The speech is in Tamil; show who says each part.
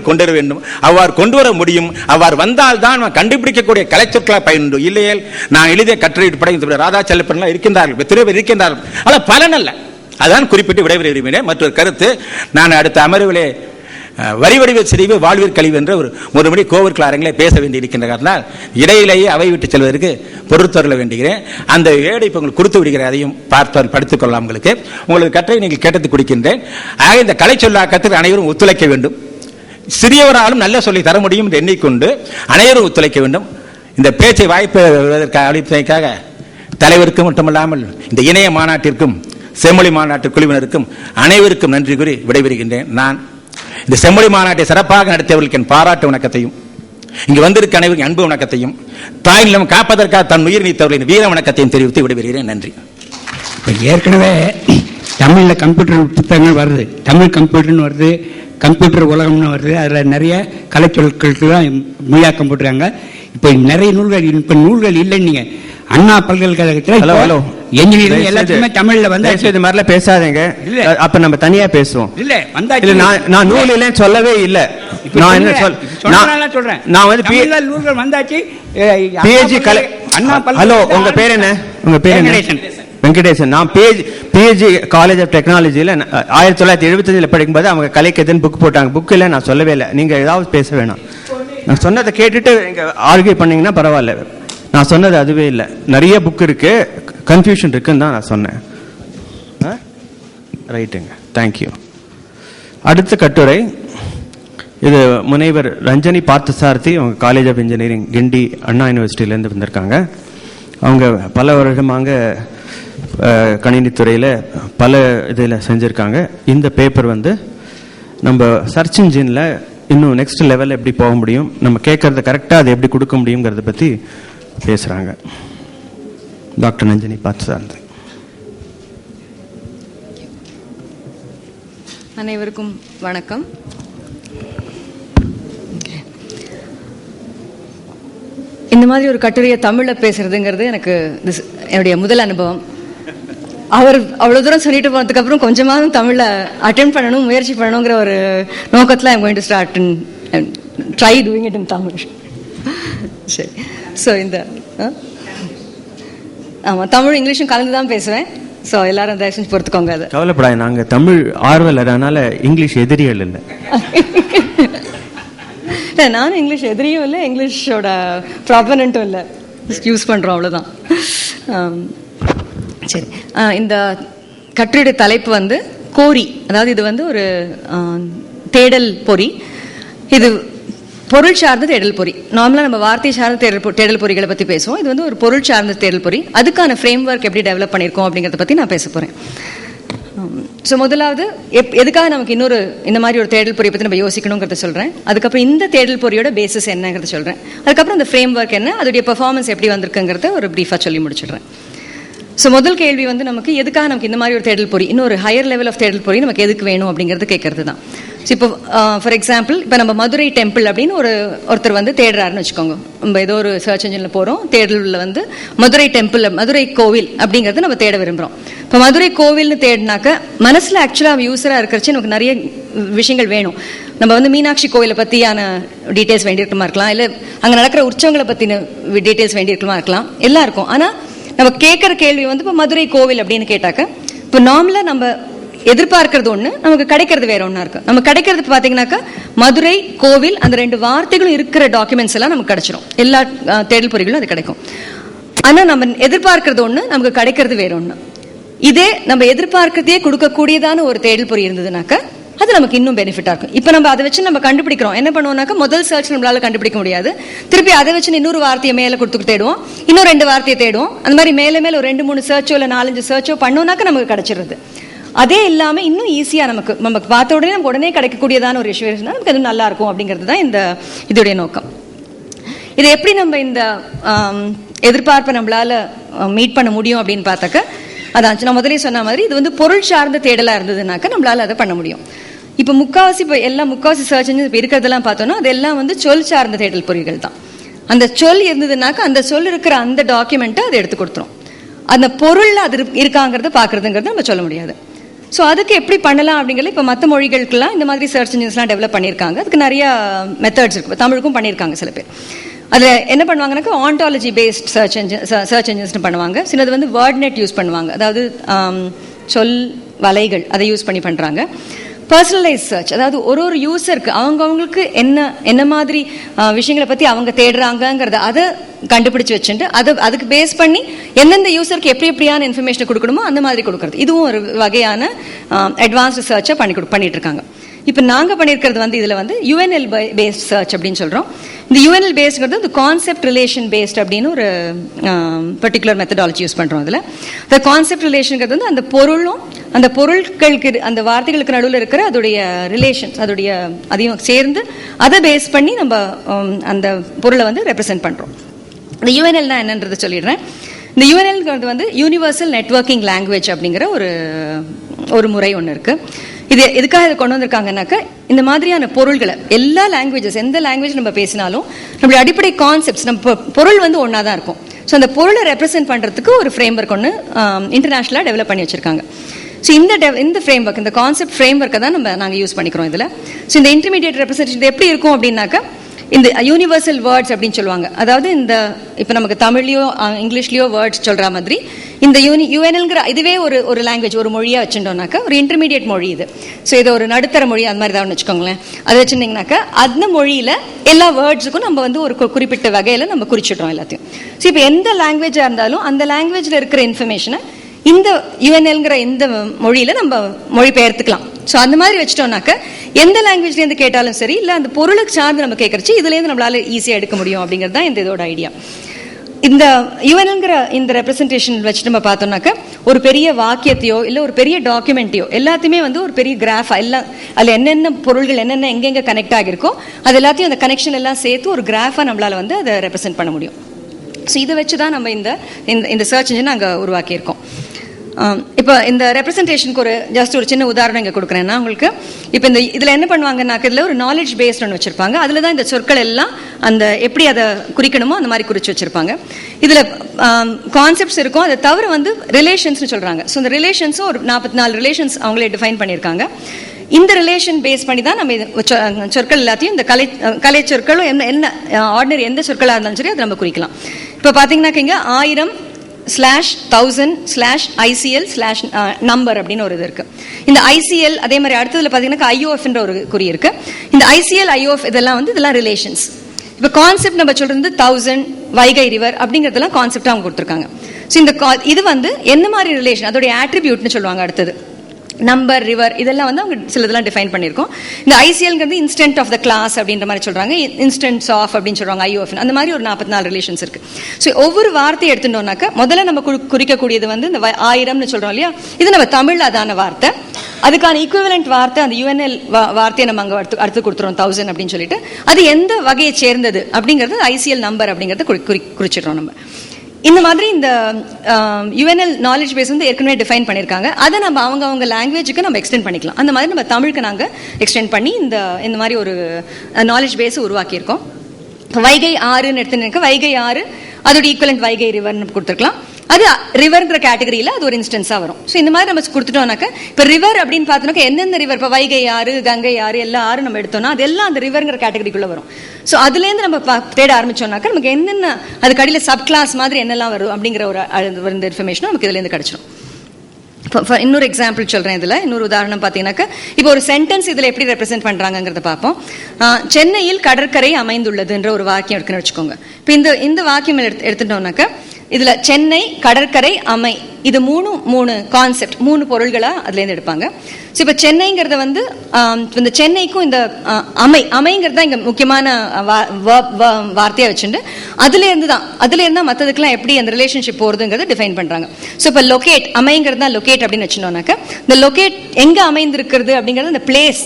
Speaker 1: கொண்டு வேண்டும். அவ்வாறு கொண்டு வர முடியும். அவ்வாறு வந்தால் தான் கண்டுபிடிக்கக்கூடிய கலைச்சொற்களாக பயனுண்டு. இல்லையே நான் எழுதிய கட்டுரை படை ராதா செல்லப்பன்லாம் இருக்கின்றார்கள். திருவர் இருக்கின்றார்கள். ஆனால் பலன் அல்ல. அதான் குறிப்பிட்டு விடைபெற விரும்பினேன் மற்றொரு கருத்து நான் அடுத்த அமர்விலே வரி வடிவ சிரிவு வாழ்விற் கழிவு என்ற ஒரு மறுபடி கோவிற்குள் அரங்கிலே பேச வேண்டியிருக்கின்ற காரணத்தால் இடையிலேயே அவை விட்டு செல்வதற்கு பொறுத்தருள வேண்டுகிறேன். அந்த ஏடை இப்போ உங்களுக்கு கொடுத்து விடுகிறேன். அதையும் பார்த்து படித்துக் கொள்ளலாம் உங்களுக்கு. உங்களுக்கு கற்றை நீங்கள் கேட்டது கொடுக்கின்றேன். ஆக இந்த கலை சொல்லாக்கத்தில் அனைவரும் ஒத்துழைக்க வேண்டும். சிறியவராலும் நல்ல சொல்லி தர முடியும் என்று எண்ணிக்கொண்டு அனைவரும் ஒத்துழைக்க வேண்டும். இந்த பேச்சை வாய்ப்பு வருவதற்காக அளிப்பதற்காக தலைவருக்கும் மட்டுமல்லாமல் இந்த இணைய மாநாட்டிற்கும் செம்மொழி மாநாட்டு குழுவினருக்கும் அனைவருக்கும் நன்றி கூறி விடைபெறுகின்றேன். நான் இந்த செம்மொழி மாநாட்டை சிறப்பாக நடத்தியவர்களுக்கு என் பாராட்டு வணக்கத்தையும் இங்கு வந்திருக்க அனைவருக்கும் அன்பு வணக்கத்தையும் தாய் நிலம் காப்பதற்காக தன் உயிர் நீத்தவர்களின் வீர வணக்கத்தையும் தெரிவித்து விடைபெறுகிறேன். நன்றி.
Speaker 2: ஏற்கனவே தமிழில் கம்ப்யூட்டர் புத்தகங்கள் வருது. தமிழ் கம்ப்யூட்டர்னு வருது. கம்ப்யூட்டர் உலகம்னு வருது. அதில் நிறைய கலைச்சொற்களுக்கெல்லாம் மொழியாக்கம் போட்டுருக்காங்க. இப்போ நிறைய நூல்கள் இப்போ நூல்கள் இல்லைன்னீங்க அண்ணா பல்கலைக்கழகத்தில்
Speaker 3: ஹலோ
Speaker 2: என்ஜினியரிங் எல்லாத்துக்குமே தமிழில் வந்து
Speaker 3: இது மாதிரிலாம் பேசாதீங்க.
Speaker 2: இல்ல.
Speaker 3: அப்ப நம்ம தனியா பேசுவோம்.
Speaker 2: இல்ல வந்தாச்சு.
Speaker 3: இல்ல நான் நான் நூல் இல்லைன்னு சொல்லவே இல்ல. நான் என்ன. சொல் நான்
Speaker 2: சொல்றேன்.
Speaker 3: நான் வந்து
Speaker 2: நூல்கள் வந்தாச்சு.
Speaker 3: பிஹெச்டி கலை
Speaker 2: அண்ணா
Speaker 3: ஹலோ உங்க பேர் என்ன? உங்க பேர் என்ன?
Speaker 2: வெங்கடேசன்.
Speaker 3: நான் பிஹெச் பிஹெச்டி காலேஜ் ஆஃப் டெக்னாலஜியில் ஆயிரத்தி தொள்ளாயிரத்தி எழுபத்தஞ்சில் படிக்கும்போது அவங்க கலைக்கதுன்னு புக் போட்டாங்க. புக்கில் இல்லை நான் சொல்லவே இல்லை. நீங்கள் ஏதாவது பேச வேணாம். நான் சொன்னதை கேட்டுட்டு இங்கே ஆர்கியூ பண்ணிங்கன்னா பரவாயில்ல. நான் சொன்னது அதுவே இல்லை. நிறைய புக் இருக்குது கன்ஃபியூஷன் இருக்குன்னு தான் நான் சொன்னேன். ரைட்டுங்க தேங்க்யூ அடுத்த கட்டுரை. இது முனைவர் ரஞ்சனி பார்த்தசாரதி அவங்க college of engineering Guindy Anna யூனிவர்சிட்டியிலேருந்து வந்திருக்காங்க. அவங்க பல வருடமாக கணினித்துறையில் பல இதில் செஞ்சுருக்காங்க. இந்த பேப்பர் வந்து நம்ம சர்ச் இன்ஜினில் இன்னும் நெக்ஸ்ட் லெவலில் எப்படி போக முடியும் நம்ம கேட்குறத கரெக்டாக அதை எப்படி கொடுக்க முடியுங்கிறத பற்றி பேசுகிறாங்க டாக்டர் நஞ்சினி பார்த்து சார்ந்து
Speaker 4: அனைவருக்கும் வணக்கம். இந்த மாதிரி ஒரு கட்டுரையை தமிழில் பேசுறதுங்கிறது எனக்கு என்னுடைய முதல் அனுபவம். அவர் அவ்வளவு தூரம் சொல்லிட்டு போனதுக்கு அப்புறம் கொஞ்சமாவது தமிழ்ல அட்டெம்ட் பண்ணணும் முயற்சி பண்ணணுங்கிற ஒரு நோக்கத்துல I'm going to start and try doing it in Tamil சரி. ஸோ இந்த ஆ? ஆமா தமிழ் இங்கிலீஷும் கலந்து தான் பேசுவேன். ஸோ எல்லாரும் தயவு செஞ்சு பொறுத்துக்கோங்க அதை.
Speaker 3: கவலைப்படாது நாங்கள் தமிழ் ஆர்வலர் அதனால இங்கிலீஷ் எதிரிகள் இல்லை.
Speaker 4: இல்லை நானும் இங்கிலீஷ் எதிரியும் இல்லை இங்கிலீஷோட ப்ராப்பனண்ட்டும் இல்லை. யூஸ் பண்ணுறோம் அவ்வளோதான். சரி. இந்த கட்டுரையுடைய தலைப்பு வந்து கோரி. அதாவது இது வந்து ஒரு தேடல் பொறி. இது பொருள் சார்ந்த தேடல் பொறி. நார்மலாக நம்ம வார்த்தை சார்ந்த தேடல் தேடல் பொறிகளை பற்றி பேசுவோம். இது வந்து ஒரு பொருள் சார்ந்த தேடல் பொறி. அதுக்கான ஃப்ரேம் ஒர்க் எப்படி டெவலப் பண்ணியிருக்கோம் அப்படிங்கிறத பற்றி நான் பேச போகிறேன் ஸோ முதலாவது எப் எதுக்காக நமக்கு இன்னொரு இந்த மாதிரி ஒரு தேடல் பொறியை பற்றி நம்ம யோசிக்கணுங்கிறத சொல்கிறேன் அதுக்கப்புறம் இந்த தேடல் பொறியோட பேசிஸ் என்னங்கிறத சொல்கிறேன் அதுக்கப்புறம் அந்த ஃப்ரேம் ஒர்க் என்ன அதோடைய பெர்ஃபார்மன்ஸ் எப்படி வந்திருக்குங்கிறத ஒரு ப்ரீஃபாக சொல்லி முடிச்சிடுறேன். ஸோ முதல் கேள்வி வந்து நமக்கு எதுக்காக நமக்கு இந்த மாதிரி ஒரு தேடல் பொறி? இன்னொரு ஹையர் லெவல் ஆஃப் தேடல் பொறி நமக்கு எதுக்கு வேணும் அப்படிங்கிறது கேட்கறது தான். ஸோ இப்போ ஃபார் எக்ஸாம்பிள் இப்போ நம்ம மதுரை டெம்பிள் அப்படின்னு ஒரு ஒருத்தர் வந்து தேடுறாருன்னு வச்சுக்கோங்க. நம்ம ஏதோ ஒரு சர்ச் இன்ஜினில் போகிறோம் தேடலில் வந்து மதுரை டெம்பிள் மதுரை கோவில் அப்படிங்கிறது நம்ம தேட விரும்புகிறோம் இப்போ மதுரை கோவில்னு தேடினாக்க மனசில் ஆக்சுவலாக யூஸராக இருக்கிறச்சு நமக்கு நிறைய விஷயங்கள் வேணும். நம்ம வந்து மீனாட்சி கோவிலை பற்றியான டீட்டெயில்ஸ் வேண்டியிருக்குமா இருக்கலாம் இல்லை அங்கே நடக்கிற உற்சவங்களை பற்றின டீட்டெயில்ஸ் வேண்டியிருக்குமா இருக்கலாம். எல்லாம் இருக்கும். ஆனால் நம்ம கேட்குற கேள்வி வந்து இப்போ மதுரை கோவில் அப்படின்னு கேட்டாக்க இப்போ நார்மலாக நம்ம எதிர்பார்க்கறது ஒன்று நமக்கு கிடைக்கிறது வேற ஒன்றா இருக்கு நம்ம கிடைக்கிறது பார்த்தீங்கன்னாக்கா மதுரை கோவில் அந்த ரெண்டு வார்த்தைகளும் இருக்கிற டாக்குமெண்ட்ஸ் எல்லாம் நமக்கு கிடைச்சிரும். எல்லா தேடல் பொறிகளும் அது கிடைக்கும். ஆனால் நம்ம எதிர்பார்க்கறது ஒன்று நமக்கு கிடைக்கிறது வேற ஒன்று இதே நம்ம எதிர்பார்க்கறதே கொடுக்கக்கூடியதான ஒரு தேடல் பொறி இருந்ததுனாக்கா அது நமக்கு இன்னும் பெனிஃபிட்டாக இருக்கும். இப்போ நம்ம அதை வச்சு நம்ம கண்டுபிடிக்கிறோம். என்ன பண்ணுவோம்னாக்கா முதல் சர்ச் நம்மளால கண்டுபிடிக்க முடியாது. திருப்பி அதை வச்சு இன்னொரு வார்த்தையை மேலே கொடுத்து தேடுவோம். இன்னும் ரெண்டு வார்த்தையை தேடுவோம். அந்த மாதிரி மேலே மேலே ஒரு ரெண்டு மூணு சர்ச்சோ இல்லை நாலஞ்சு சர்ச்சோ பண்ணோம்னாக்கா நமக்கு கிடச்சிருது. அதே இல்லாமல் இன்னும் ஈஸியாக நமக்கு நமக்கு பார்த்த உடனே நமக்கு உடனே கிடைக்கக்கூடியதான ஒரு விஷயம் இருந்தால் நமக்கு அது நல்லா இருக்கும் அப்படிங்கிறது தான் இந்த இதோடைய நோக்கம். இது எப்படி நம்ம இந்த எதிர்பார்ப்பை நம்மளால மீட் பண்ண முடியும் அப்படின்னு பார்த்தாக்க அதான் நான் முதலே சொன்ன மாதிரி இது வந்து பொருள் சார்ந்த தேடலாக இருந்ததுனாக்க நம்மளால அதை பண்ண முடியும். இப்போ முக்காவாசி இப்போ எல்லாம் முக்காவாசி சர்ச் இன்ஜின் இப்போ இருக்கிறதெல்லாம் பார்த்தோம்னா அதெல்லாம் வந்து சொல் சார்ந்த தேடல் பொறிகள் தான். அந்த சொல் இருந்ததுனாக்கா அந்த சொல் இருக்கிற அந்த டாக்குமெண்ட்டை அதை எடுத்து கொடுத்துரும். அந்த பொருளில் அது இருக்காங்கிறத பார்க்குறதுங்கிறத நம்ம சொல்ல முடியாது. ஸோ அதுக்கு எப்படி பண்ணலாம் அப்படிங்கிறது இப்போ மற்ற மொழிகளுக்கெல்லாம் இந்த மாதிரி சர்ச் இன்ஜின்ஸ்லாம் டெவலப் பண்ணியிருக்காங்க. அதுக்கு நிறைய மெத்தட்ஸ் இருக்கு. தமிழுக்கும் பண்ணியிருக்காங்க சில பேர். அதில் என்ன பண்ணுவாங்கன்னாக்கா ontology based search engine search இன்ஜின்ஸ்னு பண்ணுவாங்க. சிலது வந்து வேர்ட் நெட் யூஸ் பண்ணுவாங்க. அதாவது சொல் வலைகள் அதை யூஸ் பண்ணி பண்ணுறாங்க பர்சனலைஸ் சர்ச் அதாவது ஒரு ஒரு யூசருக்கு அவங்கவுங்களுக்கு என்ன என்ன மாதிரி விஷயங்களை பற்றி அவங்க தேடுறாங்கங்கிறத அதை கண்டுபிடிச்சு வச்சுட்டு அதை அதுக்கு பேஸ் பண்ணி எந்தெந்த யூசருக்கு எப்படி எப்படியான இன்ஃபர்மேஷன் கொடுக்கணுமோ அந்த மாதிரி கொடுக்குறது. இதுவும் ஒரு வகையான அட்வான்ஸ்டு சர்ச்சை பண்ணி கொடு பண்ணிட்டு இருக்காங்க. இப்போ நாங்கள் பண்ணியிருக்கிறது வந்து இதில் வந்து யுஎன்எல் பேஸ்ட் சர்ச் அப்படின்னு சொல்கிறோம் இந்த யுஎன்எல் பேஸ்டுங்கிறது இந்த கான்செப்ட் ரிலேஷன் பேஸ்ட் அப்படின்னு ஒரு பர்டிகுலர் மெத்தடாலஜி யூஸ் பண்ணுறோம் அதில். இந்த கான்செப்ட் ரிலேஷனுங்கிறது வந்து அந்த பொருளும் அந்த பொருட்களுக்கு அந்த வார்த்தைகளுக்கு நடுவில் இருக்கிற அதோடைய ரிலேஷன்ஸ் அதோடைய அதையும் சேர்ந்து அதை பேஸ் பண்ணி நம்ம அந்த பொருளை வந்து ரெப்ரசென்ட் பண்ணுறோம் இந்த யூஎன்எல்னா என்னன்றதை சொல்லிடுறேன். இந்த யூஎன்எல்ங்கிறது வந்து யூனிவர்சல் நெட்வொர்க்கிங் லாங்குவேஜ் அப்படிங்கிற ஒரு ஒரு முறை ஒன்று இருக்குது இது எதுக்காக இதை கொண்டு வந்திருக்காங்கனாக்க இந்த மாதிரியான பொருள்களை எல்லா லாங்குவேஜஸ் எந்த லாங்குவேஜ் நம்ம பேசினாலும் நம்மளுடைய அடிப்படை கான்செப்ட்ஸ் நம்ம பொருள் வந்து ஒன்றா தான் இருக்கும். ஸோ அந்த பொருளை ரெப்ரசென்ட் பண்ணுறதுக்கு ஒரு ஃப்ரேம் ஒர்க் ஒன்று இன்டர்நேஷ்னலாக டெவலப் பண்ணி வச்சிருக்காங்க. ஸோ இந்த டெவ் இந்த ஃப்ரேம் ஒர்க் இந்த கான்செப்ட் ஃப்ரேம் ஒர்க்கை தான் நம்ம நாங்கள் யூஸ் பண்ணிக்கிறோம் இதில். ஸோ இந்த இன்டர்மீடியட் ரெப்ரசன்டேஷன் எப்படி இருக்கும் அப்படின்னாக்கா இந்த யூனிவர்சல் வேர்ட்ஸ் அப்படின்னு சொல்லுவாங்க. அதாவது இந்த இப்போ நமக்கு தமிழ்லையோ இங்கிலீஷ்லேயோ வேர்ட்ஸ் சொல்கிற மாதிரி இந்த யூனி யூஎன்எல்ங்கிற இதுவே ஒரு ஒரு லாங்குவேஜ் ஒரு மொழியாக வச்சுட்டோம்னாக்கா ஒரு இன்டர்மீடியட் மொழி இது. ஸோ இது ஒரு நடுத்தர மொழி அந்த மாதிரி தான் வச்சுக்கோங்களேன். அதை வச்சிருந்தீங்கன்னாக்கா அந்த மொழியில் எல்லா வேர்ட்ஸுக்கும் நம்ம வந்து ஒரு குறிப்பிட்ட வகையில் நம்ம குறிச்சிடுறோம் எல்லாத்தையும். ஸோ இப்போ எந்த லாங்குவேஜாக இருந்தாலும் அந்த லாங்குவேஜில் இருக்கிற இன்ஃபர்மேஷனை இந்த யுஎன்எல்ங்கிற இந்த மொழியில் நம்ம மொழிபெயர்த்துக்கலாம். ஸோ அந்த மாதிரி வச்சிட்டோம்னாக்க எந்த லாங்குவேஜ்லேருந்து கேட்டாலும் சரி இல்லை அந்த பொருளுக்கு சார்ந்து நம்ம கேட்குறச்சு இதுலேருந்து நம்மளால ஈஸியாக எடுக்க முடியும் அப்படிங்கிறது தான் இந்த இதோட ஐடியா இந்த யுவனுங்கிற இந்த ரெப்ரசன்டேஷன் வச்சு நம்ம பார்த்தோம்னாக்க ஒரு பெரிய வாக்கியத்தையோ இல்லை ஒரு பெரிய டாக்குமெண்ட்டையோ எல்லாத்தையுமே வந்து ஒரு பெரிய கிராஃப் எல்லாம் அதில் என்னென்ன பொருள்கள் என்னென்ன எங்கெங்க கனெக்ட் ஆகிருக்கோ அது எல்லாத்தையும் அந்த கனெக்ஷன் எல்லாம் சேர்த்து ஒரு கிராஃபாக நம்மளால வந்து அதை ரெப்ரசென்ட் பண்ண முடியும். ஸோ இதை வச்சு தான் நம்ம இந்த இந்த- இந்த சர்ச் இன்ஜின் நாங்கள் உருவாக்கியிருக்கோம். இப்போ இந்த ரெப்ரசன்டேஷனுக்கு ஒரு ஜஸ்ட் ஒரு சின்ன உதாரணம் இங்கே கொடுக்குறேன்னா உங்களுக்கு. இப்போ இந்த இதில் என்ன பண்ணுவாங்கன்னாக்க இதில் ஒரு நாலேஜ் பேஸ்ட் ஒன்று வச்சுருப்பாங்க. அதில் தான் இந்த சொற்கள் எல்லாம் அந்த எப்படி அதை குறிக்கணுமோ அந்த மாதிரி குறித்து வச்சுருப்பாங்க. இதில் கான்செப்ட்ஸ் இருக்கும். அதை தவிர வந்து ரிலேஷன்ஸ்னு சொல்கிறாங்க ஸோ இந்த ரிலேஷன்ஸும் ஒரு நாற்பத்தி நாலு ரிலேஷன்ஸ் அவங்களே டிஃபைன் பண்ணியிருக்காங்க. இந்த ரிலேஷன் பேஸ் பண்ணி தான் நம்ம சொ- சொற்கள் எல்லாத்தையும் இந்த கலை கலை சொற்களும் என்ன என்ன ஆர்டினரி எந்த சொற்களாக இருந்தாலும் சரி அதை நம்ம குறிக்கலாம். இப்போ பார்த்தீங்கன்னாக்க இங்கே ஆயிரம் slash thousand slash ICL slash number அப்படின்னு ஒரு இது இருக்கு. இந்த ஐசிஎல் அதே மாதிரி அடுத்ததுல பார்த்தீங்கன்னா ஐஓஎஃப்ன்ற ஒரு குறி இருக்கு. இந்த ஐசிஎல் ஐஓஎஃப் இதெல்லாம் வந்து இதெல்லாம் ரிலேஷன்ஸ் இப்போ கான்செப்ட் நம்ம சொல்றது தௌசண்ட் வைகை ரிவர் அப்படிங்கிறதெல்லாம் கான்செப்ட் அவங்க கொடுத்துருக்காங்க. ஸோ இந்த இது வந்து என்ன மாதிரி ரிலேஷன் அதோடைய ஆட்ரிபியூட்னு சொல்லுவாங்க அடுத்தது. நம்பர் ரிவர் இதெல்லாம் வந்து அவங்க சிலதெல்லாம் டிஃபைன் பண்ணியிருக்கோம். இந்த ஐசிஎல்ங்கிறது இன்ஸ்டன்ட் ஆஃப் த கிளாஸ் அப்படின்ற மாதிரி சொல்கிறாங்க இன்ஸ்டன்ட்ஸ் ஆஃப் அப்படின்னு சொல்றாங்க ஐஓஎஃப் அந்த மாதிரி ஒரு நாற்பத்தி நாலு ரிலேஷன்ஸ் இருக்கு. ஸோ ஒவ்வொரு வார்த்தையை எடுத்துட்டோம்னாக்க முதல்ல நம்ம குறிக்கக்கூடியது வந்து இந்த வ- ஆயிரம்னு சொல்றோம் இல்லையா? இது நம்ம தமிழ் அதான வார்த்தை. அதுக்கான ஈக்குவலண்ட் வார்த்தை அந்த யுஎன்எல் வார்த்தையை நம்ம அங்கே அடுத்து அடுத்து கொடுத்துறோம் தௌசண்ட் அப்படின்னு சொல்லிட்டு. அது எந்த வகையை சேர்ந்தது அப்படிங்கிறது ஐசிஎல் நம்பர் அப்படிங்கிறத குறி குறி- குறிச்சிடுறோம் நம்ம. இந்த மாதிரி இந்த யுஎன்எல் நாலேஜ் பேஸ் வந்து ஏற்கனவே டிஃபைன் பண்ணியிருக்காங்க அதை நம்ம அவங்க அவங்க லாங்குவேஜுக்கு நம்ம எக்ஸ்டெண்ட் பண்ணிக்கலாம். அந்த மாதிரி நம்ம தமிழுக்கு நாங்கள் எக்ஸ்டெண்ட் பண்ணி இந்த இந்த மாதிரி ஒரு நாலேஜ் பேஸ் உருவாக்கியிருக்கோம். வைகை ஆறுன்னு எடுத்துன்னு வைகை ஆறு அதோட ஈக்குவலண்ட் வைகை ரிவர்னு கொடுத்துருக்கலாம். அது ரிவர்ன்ற கேட்டகரியில் அது ஒரு இன்ஸ்டன்ஸாக வரும். ஸோ இந்த மாதிரி நம்ம கொடுத்துட்டோம்னாக்க இப்போ ரிவர் அப்படின்னு பார்த்தோம்னாக்க எந்தெந்த ரிவர் இப்போ வைகை ஆறு கங்கை ஆறு எல்லா ஆறு நம்ம எடுத்தோம்னா அது எல்லாம் அந்த ரிவர்ங்கிற கேட்டகரிக்குள்ளே வரும். ஸோ அதுலேருந்து நம்ம பா- தேட ஆரம்பிச்சோம்னாக்க நமக்கு என்னென்ன அதுக்கு அடியில் சப் கிளாஸ் மாதிரி என்னெல்லாம் வரும் அப்படிங்கிற ஒரு இந்த இன்ஃபர்மேஷனும் நமக்கு இதுலேருந்து கிடச்சிடும் இப்போ இன்னொரு எக்ஸாம்பிள் சொல்கிறேன் இதில். இன்னொரு உதாரணம் பார்த்தீங்கன்னாக்கா இப்போ ஒரு சென்டென்ஸ் இதில் எப்படி ரெப்ரசென்ட் பண்ணுறாங்கங்கிறத பார்ப்போம். சென்னையில் கடற்கரை அமைந்துள்ளதுன்ற ஒரு வாக்கியம் இருக்குன்னு வச்சுக்கோங்க. இப்போ இந்த இந்த வாக்கியம் எடுத்து எடுத்துட்டோம்னாக்கா இதில் சென்னை கடற்கரை அமை. இது மூணு மூணு கான்செப்ட் மூணு பொருள்களாக அதுலேருந்து எடுப்பாங்க. ஸோ இப்போ சென்னைங்கிறத வந்து இந்த சென்னைக்கும் இந்த அமை. அமைங்கிறது தான் இங்கே முக்கியமான வார்த்தையாக வச்சுட்டு அதுலேருந்து தான் அதுலேருந்து தான் மற்றதுக்கெலாம் எப்படி அந்த ரிலேஷன்ஷிப் போகிறதுங்கிறத டிஃபைன் பண்ணுறாங்க ஸோ இப்போ லொக்கேட் அமைங்கிறது தான் லொக்கேட் அப்படின்னு வச்சுட்டோம்னாக்கா இந்த லொக்கேட் எங்கே அமைந்திருக்கிறது அப்படிங்கிறது அந்த பிளேஸ்